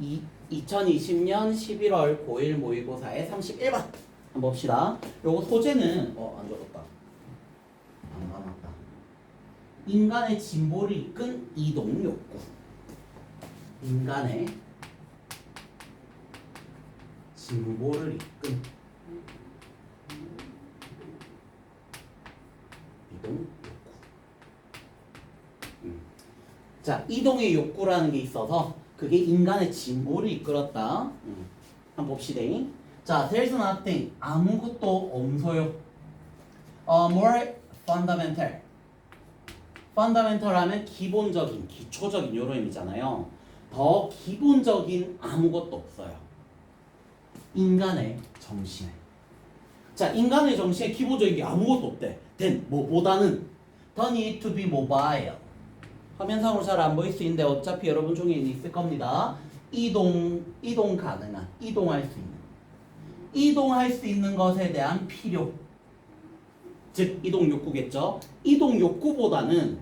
이, 2020년 11월 고1 모의고사의 31번 한번 봅시다. 요거 소재는 어, 안 적었다. 안 남았다. 인간의 진보를 이끈 이동 욕구. 인간의 진보를 이끈 이동 욕구. 음. 자, 이동의 욕구라는 게 있어서 그게 인간의 진보를 이끌었다. 음. 한번 봅시다. 자, there's nothing. 아무것도 없어요. 어, more fundamental. fundamental 하면 기본적인, 기초적인 이런 의미잖아요. 더 기본적인 아무것도 없어요. 인간의 정신에. 자, 인간의 정신에 기본적인 게 아무것도 없대. then 뭐보다는 the need to be mobile. 화면상으로 잘 안 보일 수 있는데 어차피 여러분 중에 있을 겁니다. 이동 이동 가능한 이동할 수 있는 이동할 수 있는 것에 대한 필요 즉 이동 욕구겠죠. 이동 욕구보다는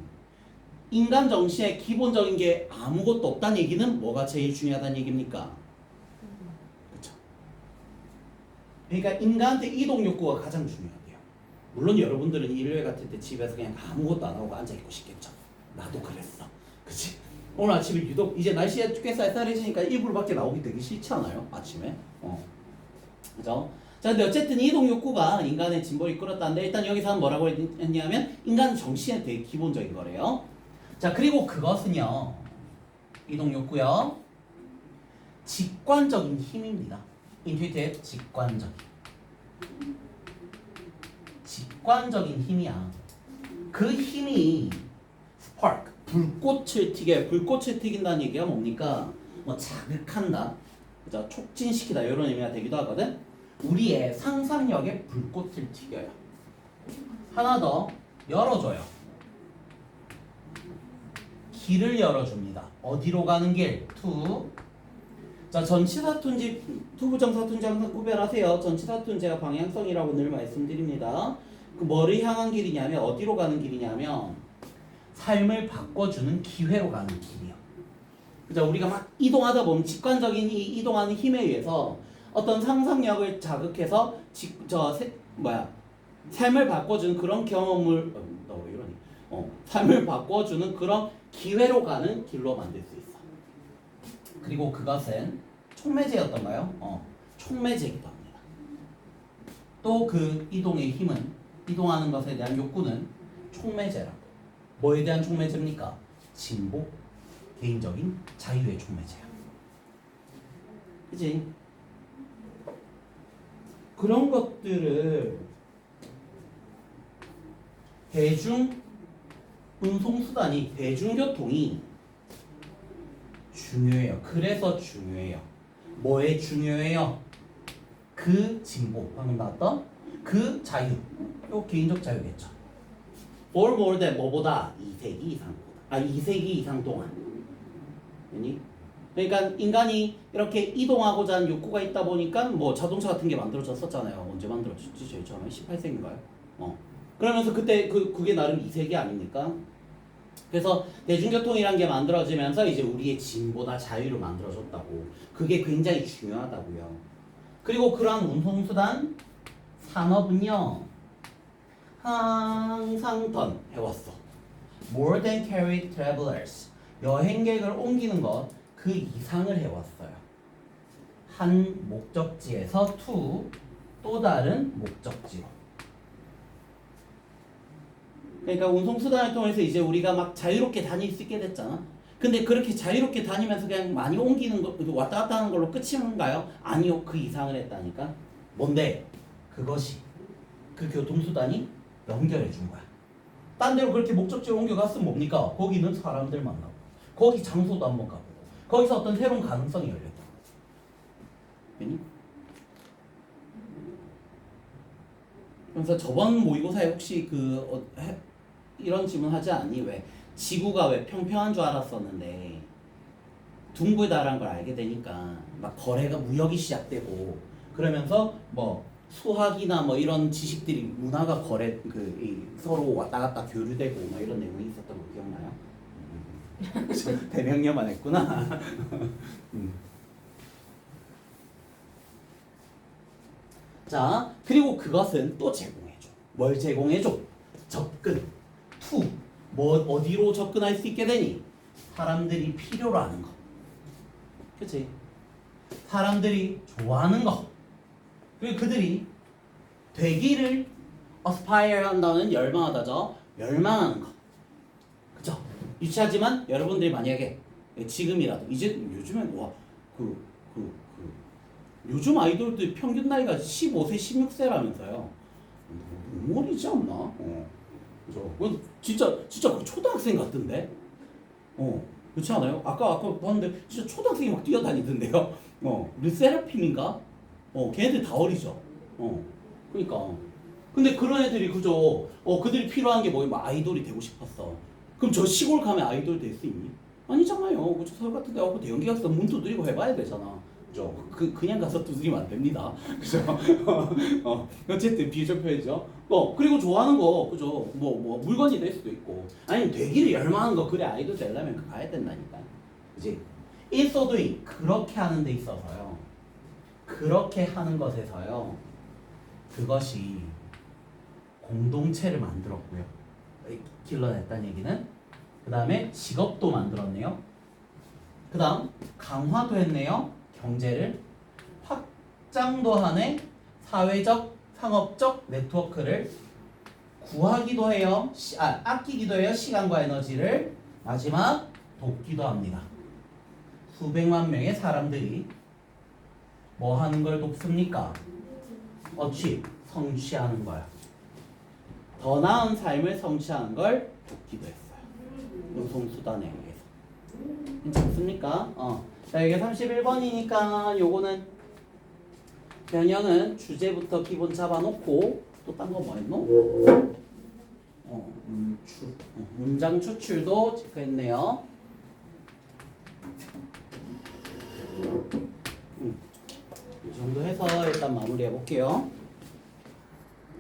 인간 정신에 기본적인 게 아무것도 없다는 얘기는 뭐가 제일 중요하다는 얘기입니까? 그렇죠. 그러니까 인간한테 이동 욕구가 가장 중요하대요. 물론 여러분들은 일요일 같을 때 집에서 그냥 아무것도 안 하고 앉아 있고 싶겠죠. 나도 그랬어. 그치? 오늘 아침에 유독 이제 날씨가 꽤 쌀쌀해지니까 이불 밖에 나오기 되게 싫지 않아요? 아침에? 어. 그죠? 자, 근데 어쨌든 이동 욕구가 인간의 진보를 이끌었다는데 일단 여기서는 뭐라고 했냐면 인간 정신에 되게 기본적인 거래요. 자, 그리고 그것은요. 이동 욕구요. 직관적인 힘입니다. 인투이티브 직관적인. 직관적인 힘이야. 그 힘이 스파크 불꽃을 튀게 불꽃을 튀긴다는 얘기가 뭡니까? 뭐 자극한다, 그죠? 촉진시키다 이런 의미가 되기도 하거든. 우리의 상상력에 불꽃을 튀겨요. 하나 더 열어줘요. 길을 열어줍니다. 어디로 가는 길? 투. 자 전치사투인지 투부정사투인지 항상 구별하세요. 전치사투는 가 방향성이라고 늘 말씀드립니다. 그 뭐를 향한 길이냐면 어디로 가는 길이냐면 삶을 바꿔주는 기회로 가는 길이요. 그죠? 우리가 막 이동하다 보면 직관적인 이 이동하는 힘에 의해서 어떤 상상력을 자극해서 지, 저 세, 뭐야 삶을 바꿔주는 그런 경험을 어, 너왜 이러니? 어, 삶을 바꿔주는 그런 기회로 가는 길로 만들 수 있어. 그리고 그것은 촉매제였던가요? 어, 촉매제이기도 합니다. 또 그 이동의 힘은 이동하는 것에 대한 욕구는 촉매제라고. 뭐에 대한 촉매제입니까? 진보, 개인적인 자유의 촉매제야. 그지? 그런 것들을 대중 운송수단이 대중교통이 중요해요. 그래서 중요해요. 뭐에 중요해요? 그 진보 방금 나왔던 그 자유 요 개인적 자유겠죠. Or more than 뭐보다 2세기 이상보다 아 2세기 이상 동안 아니? 그러니까 인간이 이렇게 이동하고자 하는 욕구가 있다 보니까 뭐 자동차 같은 게 만들어졌었잖아요. 언제 만들어졌지? 제일 처음에 18세기인가요? 어. 그러면서 그때 그 그게 나름 2세기 아닙니까? 그래서 대중교통이란 게 만들어지면서 이제 우리의 진보다 자유를 만들어줬다고. 그게 굉장히 중요하다고요. 그리고 그러한 운송수단 산업은요. 항상 던 해왔어. More than carry travelers. 여행객을 옮기는 것 그 이상을 해왔어요. 한 목적지에서 to 또 다른 목적지로. 그러니까 운송 수단을 통해서 이제 우리가 막 자유롭게 다닐 수 있게 됐잖아. 근데 그렇게 자유롭게 다니면서 그냥 많이 옮기는 거, 왔다 갔다 하는 걸로 끝인가요? 아니요. 그 이상을 했다니까. 뭔데? 그것이 그 교통수단이 연결해 준 거야. 딴 데로 그렇게 목적지로 옮겨갔으면 뭡니까? 거기는 사람들 만나고, 거기 장소도 한번 가보고, 거기서 어떤 새로운 가능성이 열렸다. 그래서 저번 모의고사에 혹시 그 어, 해, 이런 질문 하지 않니? 왜 지구가 왜 평평한 줄 알았었는데 둥글다란 걸 알게 되니까 막 거래가 무역이 시작되고 그러면서 뭐 수학이나 뭐 이런 지식들이 문화가 거래 그 이, 서로 왔다 갔다 교류되고 뭐 이런 내용이 있었던 거 기억나요? 음. 대명령만 했구나. 음. 자 그리고 그것은 또 제공해줘. 뭘 제공해줘? 접근. 투. 뭐 어디로 접근할 수 있게 되니? 사람들이 필요로 하는 거. 그치? 사람들이 좋아하는 거. 그리고 그들이 되기를 aspire 한다는 열망하다죠. 열망하는 거. 그죠? 유치하지만 여러분들이 만약에 지금이라도 이제 요즘엔 와그 그, 그, 요즘 아이돌들 평균 나이가 15세, 16세라면서요. 너무 어리지 않나? 어. 그죠? 진짜 진짜 그 초등학생 같던데. 어. 그렇지 않아요? 아까 아까 봤는데 진짜 초등학생이 막 뛰어다니던데요. 어. 르세라핌인가? 어. 걔네들 다 어리죠. 어. 그러니까. 근데 그런 애들이 그죠? 어, 그들이 필요한 게 뭐예요? 뭐 아이돌이 되고 싶었어. 그럼 저 시골 가면 아이돌 될 수 있니? 아니잖아요. 그저 서울 같은 데 가고 대형 기획사 문 두드리고 해봐야 되잖아. 그죠? 그 그냥 가서 두드리면 안 됩니다. 그죠? 어, 어쨌든 비유적 표현이죠. 어 그리고 좋아하는 거 그죠? 뭐 뭐 물건이 될 수도 있고 아니면 되기를 열망하는 거 그래 아이돌 되려면 그 가야 된다니까. 그지? 이 그렇게 하는 데 있어서요. 그렇게 하는 것에서요. 그것이 공동체를 만들었고요. 길러냈다는 얘기는 그 다음에 직업도 만들었네요. 그 다음 강화도 했네요. 경제를 확장도 하네. 사회적, 상업적 네트워크를 구하기도 해요. 시, 아, 아끼기도 해요. 시간과 에너지를 마지막 돕기도 합니다. 수백만 명의 사람들이 뭐 하는 걸 돕습니까? 어취 성취하는 거야. 더 나은 삶을 성취하는 걸 돕기도 했어요. 노송수단에 의해서. 괜찮습니까? 어. 자, 이게 31번이니까 요거는 변형은 주제부터 기본 잡아놓고 또 딴 거 뭐 했노? 어, 문출, 어, 문장 추출도 체크했네요. 음. 이 정도 해서 일단 마무리해 볼게요.